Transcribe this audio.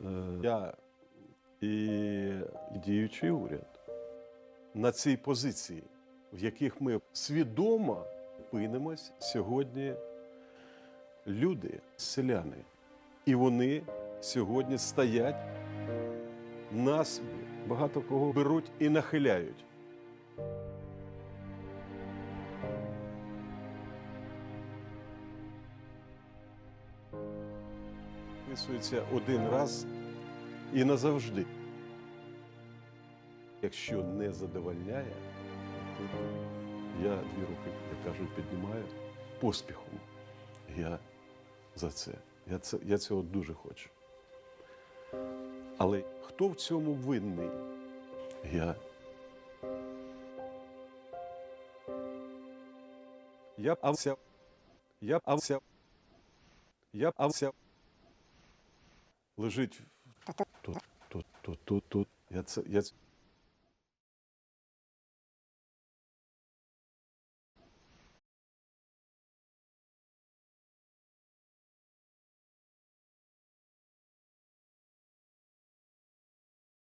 е, я і діючий уряд на цій позиції, в яких ми свідомо пинимось сьогодні люди, селяни. І вони сьогодні стоять, нас багато кого беруть і нахиляють. Вписується один раз і назавжди. Якщо не задовольняє, то я дві руки, як кажуть, піднімаю поспіхом. Я за це. Я, це. я цього дуже хочу. Але хто в цьому винний? Я. Я ався. Я ався. Я ався. Лежить тут, тут, тут, тут, тут. Я це, я,